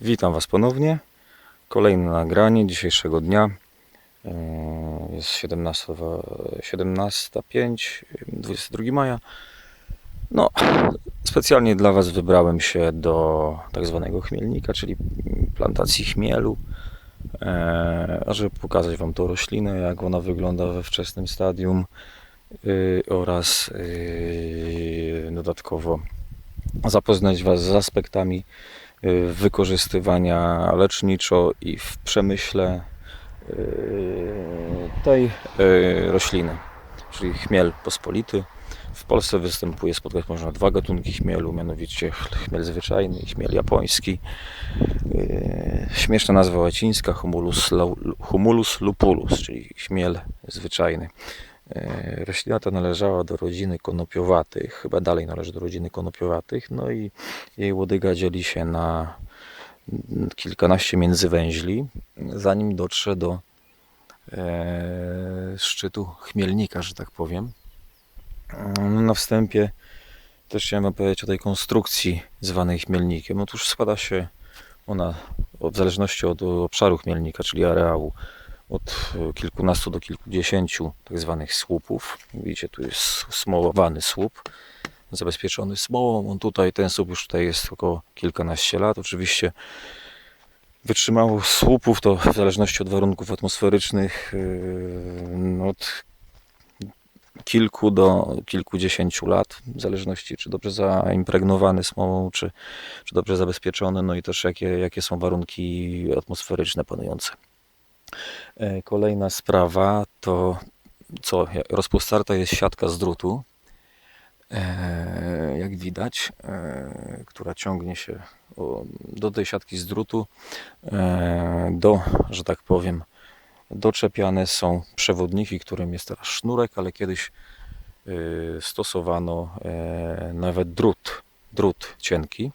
Witam Was ponownie. Kolejne nagranie dzisiejszego dnia. Eee, Jest 17, 17.05, 22 maja. No, specjalnie dla Was wybrałem się do tak zwanego chmielnika, czyli plantacji chmielu, eee, ażeby pokazać Wam tą roślinę, jak ona wygląda we wczesnym stadium yy, oraz yy, dodatkowo zapoznać Was z aspektami y, wykorzystywania leczniczo i w przemyśle y, tej y, rośliny, czyli chmiel pospolity. W Polsce występuje, spotkać można dwa gatunki chmielu, mianowicie chmiel zwyczajny i chmiel japoński. Y, Śmieszna nazwa łacińska humulus, humulus lupulus, czyli chmiel zwyczajny. E, Roślina ta należała do rodziny konopiowatych, chyba dalej należy do rodziny konopiowatych, no i jej łodyga dzieli się na kilkanaście międzywęźli, zanim dotrze do e, szczytu chmielnika, że tak powiem. Mm, Na wstępie też chciałem Wam powiedzieć o tej konstrukcji zwanej chmielnikiem. Otóż składa się ona w zależności od obszaru chmielnika, czyli areału, od e, kilkunastu do kilkudziesięciu tak zwanych słupów. Widzicie, tu jest smołowany słup, zabezpieczony smołą. On tutaj, ten słup już tutaj jest około kilkanaście lat. Oczywiście wytrzymałość słupów to w zależności od warunków atmosferycznych yy, no od kilku do kilkudziesięciu lat, w zależności czy dobrze zaimpregnowany smołą, czy, czy dobrze zabezpieczony, no i też jakie, jakie są warunki atmosferyczne panujące. E, Kolejna sprawa to co? Rozpostarta jest siatka z drutu, e, jak widać, e, która ciągnie się do tej siatki z drutu. Do, że tak powiem, doczepiane są przewodniki, którym jest teraz sznurek, ale kiedyś stosowano nawet drut, drut cienki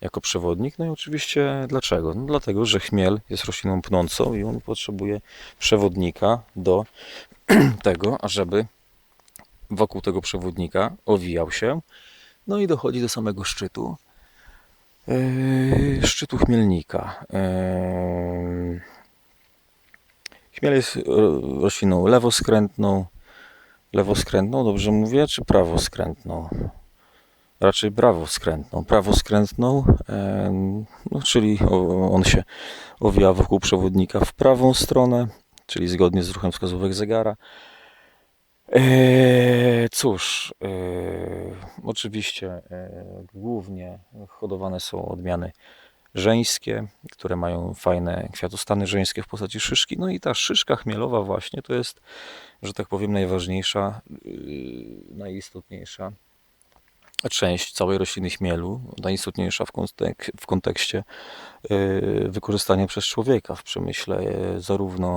jako przewodnik. No i oczywiście dlaczego? No dlatego, że chmiel jest rośliną pnącą i on potrzebuje przewodnika do tego, ażeby wokół tego przewodnika owijał się. No i dochodzi do samego szczytu. Yy, szczytu chmielnika. Yy, Chmiel jest ro- rośliną lewoskrętną. Lewoskrętną, dobrze mówię, czy prawoskrętną? Raczej prawoskrętną. Prawoskrętną, no, czyli on się owija wokół przewodnika w prawą stronę, czyli zgodnie z ruchem wskazówek zegara. Eee, cóż, eee, oczywiście eee, głównie hodowane są odmiany żeńskie, które mają fajne kwiatostany żeńskie w postaci szyszki. No i ta szyszka chmielowa właśnie to jest, że tak powiem, najważniejsza, yy, najistotniejsza część całej rośliny chmielu, najistotniejsza w, kontek- w kontekście y, wykorzystania przez człowieka w przemyśle y, zarówno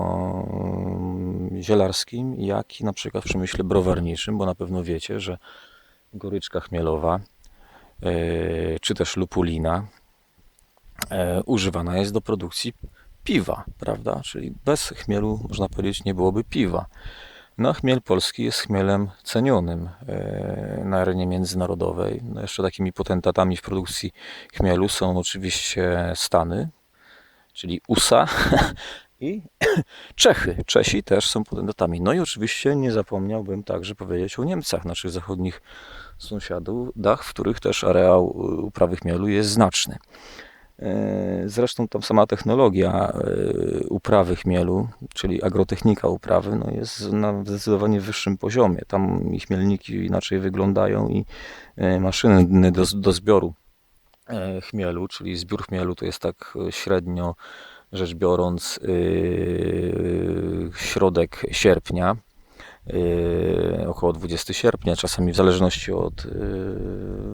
y, zielarskim, jak i na przykład w przemyśle browarniczym, bo na pewno wiecie, że goryczka chmielowa y, czy też lupulina używana jest do produkcji piwa, prawda? Czyli bez chmielu, można powiedzieć, nie byłoby piwa. No, chmiel polski jest chmielem cenionym e, na arenie międzynarodowej. No, jeszcze takimi potentatami w produkcji chmielu są oczywiście Stany, czyli USA i Czechy. Czesi też są potentatami. No i oczywiście nie zapomniałbym także powiedzieć o Niemcach, naszych zachodnich sąsiadach, w których też areał y, uprawy chmielu jest znaczny. E, Zresztą tam sama technologia e, uprawy chmielu, czyli agrotechnika uprawy, no jest na zdecydowanie wyższym poziomie. Tam i chmielniki inaczej wyglądają i e, maszyny do, do zbioru chmielu, czyli zbiór chmielu to jest tak średnio rzecz biorąc środek sierpnia, około 20 sierpnia, czasami w zależności od e,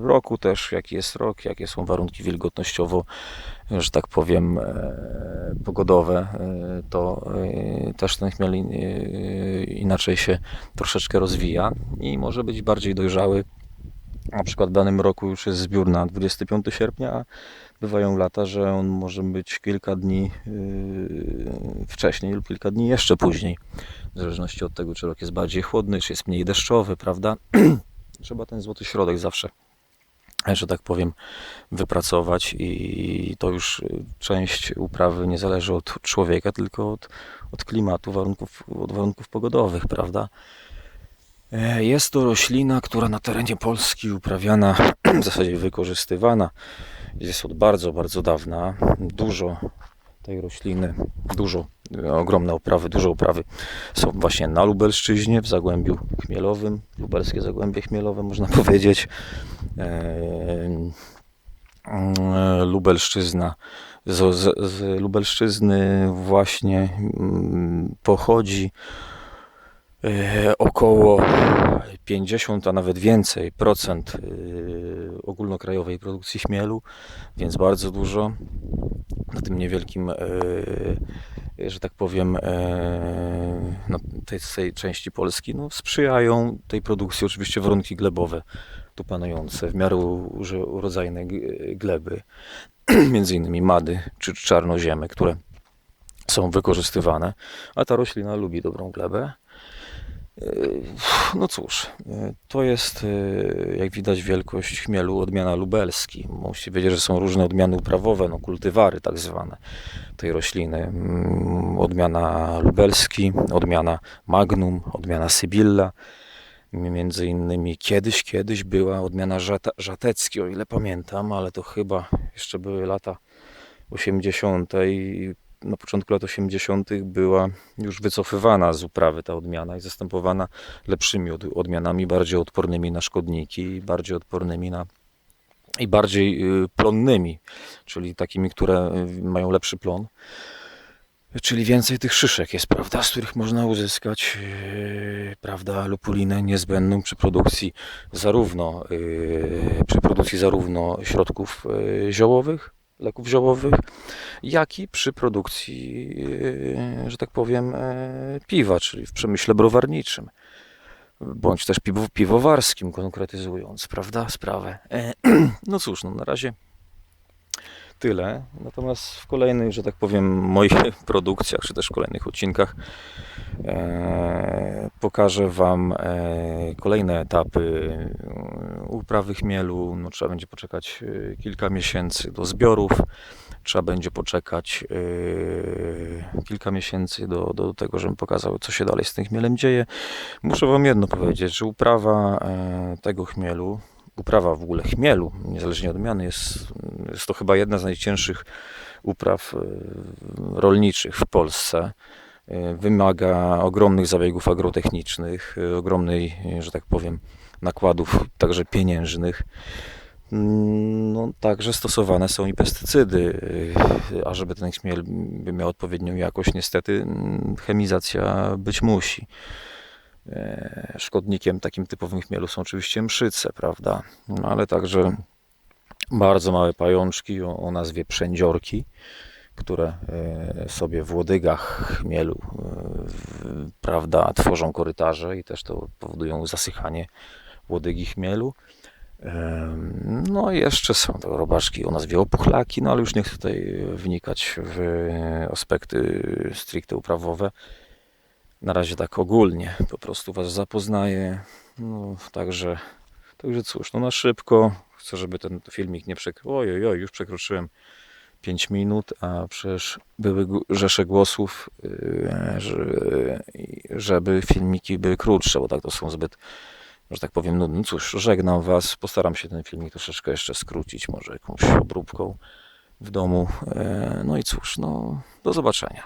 roku też, jaki jest rok, jakie są warunki wilgotnościowo, że tak powiem, e, pogodowe, e, to e, też ten chmiel in- inaczej się troszeczkę rozwija i może być bardziej dojrzały. Na przykład w danym roku już jest zbiór na 25 sierpnia, a bywają lata, że on może być kilka dni e, wcześniej lub kilka dni jeszcze później. W zależności od tego, czy rok jest bardziej chłodny, czy jest mniej deszczowy, prawda? Trzeba ten złoty środek zawsze że tak powiem, wypracować i to już część uprawy nie zależy od człowieka, tylko od, od klimatu, warunków, od warunków pogodowych, prawda? E, Jest to roślina, która na terenie Polski uprawiana, w zasadzie wykorzystywana jest od bardzo, bardzo dawna. Dużo tej rośliny, dużo, e, ogromne uprawy, duże uprawy są właśnie na Lubelszczyźnie, w Zagłębiu Chmielowym, lubelskie Zagłębie Chmielowe można powiedzieć. E, Lubelszczyzna, z, z, z Lubelszczyzny właśnie mm, pochodzi około 50, a nawet więcej procent e, ogólnokrajowej produkcji chmielu, więc bardzo dużo na tym niewielkim, e, że tak powiem, e, no, tej, tej części Polski no, sprzyjają tej produkcji oczywiście warunki glebowe tu panujące, w miarę urodzajne gleby, między innymi mady czy czarnoziemy, które są wykorzystywane, a ta roślina lubi dobrą glebę. No cóż, to jest, yy, jak widać, wielkość chmielu odmiana lubelski. Musicie wiedzieć, że są różne odmiany uprawowe, no kultywary tak zwane tej rośliny. Mm, Odmiana lubelski, odmiana magnum, odmiana sybilla. Między innymi kiedyś, kiedyś była odmiana żatecki, o ile pamiętam, ale to chyba jeszcze były lata 80. na początku lat 80. była już wycofywana z uprawy ta odmiana i zastępowana lepszymi od, odmianami, bardziej odpornymi na szkodniki, bardziej odpornymi na i bardziej y, plonnymi, czyli takimi, które y, mają lepszy plon. Czyli więcej tych szyszek jest, prawda, z których można uzyskać, yy, prawda, lupulinę niezbędną przy produkcji zarówno, yy, przy produkcji zarówno środków yy, ziołowych, leków ziołowych, jak i przy produkcji, yy, że tak powiem, yy, piwa, czyli w przemyśle browarniczym, bądź też piwo, piwowarskim, konkretyzując, prawda, sprawę. E, No cóż, no na razie tyle. Natomiast w kolejnych, że tak powiem, moich produkcjach, czy też w kolejnych odcinkach e, pokażę Wam e, kolejne etapy e, uprawy chmielu. No, trzeba będzie poczekać e, kilka miesięcy do zbiorów. Trzeba będzie poczekać e, kilka miesięcy do, do tego, żebym pokazał, co się dalej z tym chmielem dzieje. Muszę Wam jedno powiedzieć, że uprawa e, tego chmielu, uprawa w ogóle chmielu, niezależnie od odmiany, jest, jest to chyba jedna z najcięższych upraw e, rolniczych w Polsce. E, Wymaga ogromnych zabiegów agrotechnicznych, ogromnej, że tak powiem, nakładów także pieniężnych. Mm, No, także stosowane są i pestycydy, a żeby ten chmiel miał odpowiednią jakość, niestety mm, chemizacja być musi. E, Szkodnikiem takim typowym chmielu są oczywiście mszyce, prawda? No, ale także bardzo małe pajączki o, o nazwie przędziorki, które e, sobie w łodygach chmielu, e, prawda, tworzą korytarze i też to powodują zasychanie łodygi chmielu. No i jeszcze są to robaczki o nazwie opuchlaki, no ale już nie chcę tutaj wnikać w aspekty stricte uprawowe. Na razie tak ogólnie po prostu Was zapoznaję. No, także, także cóż, no na szybko. Chcę, żeby ten filmik nie przekroczył. Oj, oj, już przekroczyłem 5 minut, a przecież były rzesze głosów, że- żeby filmiki były krótsze, bo tak to są zbyt, że tak powiem, nudne. No cóż, żegnam Was. Postaram się ten filmik troszeczkę jeszcze skrócić, może jakąś obróbką w domu. E, No i cóż, no do zobaczenia.